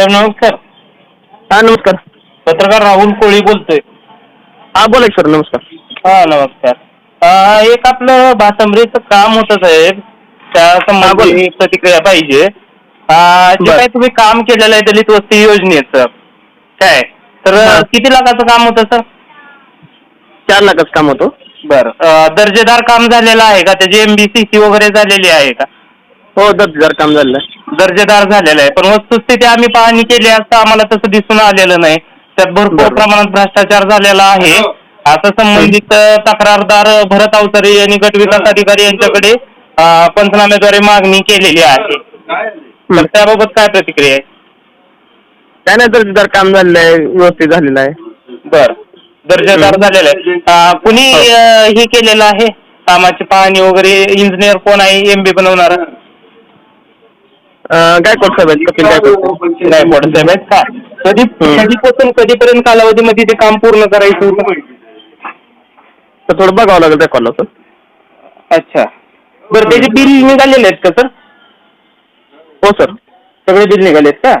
साहेब नमस्कार. हा नमस्कार. पत्रकार राहुल कोळी बोलतोय. हा बोला सर नमस्कार. हा नमस्कार. अं, एक आपलं भातंबरीचं काम होतं साहेब. त्या संबंधी. प्रतिक्रिया पाहिजे. अं, जे बर. काय तुम्ही काम केलेलं आहे दलित वस्ती योजनेचं काय? तर हा. किती लाखाचं काम होतं सर? चार लाखाचं काम होतं. बरं. दर्जेदार काम झालेलं आहे का? त्याची एमबीसीसी वगैरे झालेली आहे का? हो दर्जेदार काम झालेलं आहे. दर्जेदार झालेलं आहे. पण वस्तुस्थिती आम्ही पाहणी केली असता आम्हाला तसं दिसून आलेलं नाही. त्यात भरपूर बरोबर. प्रमाणात भ्रष्टाचार झालेला आहे. आता संबंधित अ, तक्रारदार भरत अवतरे यांनी गट विकास अधिकारी यांच्याकडे अ, पंचनाम्याद्वारे मागणी केलेली आहे. तर. त्याबाबत काय प्रतिक्रिया आहे? काय नाही दर्जेदार काम झालेलं आहे व्यवस्थित झालेलं आहे. बर. दर्जेदार हं. झालेलं आहे. अ, कुणी हो. अ, हे केलेलं आहे? कामाची पाहणी वगैरे इंजिनियर कोण आहे एमबी बनवणार? गायकवाड साहेब आहेत? कपिल गायकवाड गायकवाड साहेब आहेत. का कधी. कधीपासून कधीपर्यंत कालावधीमध्ये ते काम पूर्ण करायचं तर थोडं बघावं लागेल रेकॉर्डला सर अच्छा. बरं त्याचे बिल निघालेले आहेत का सर? हो सर. सगळे बिल निघालेत का?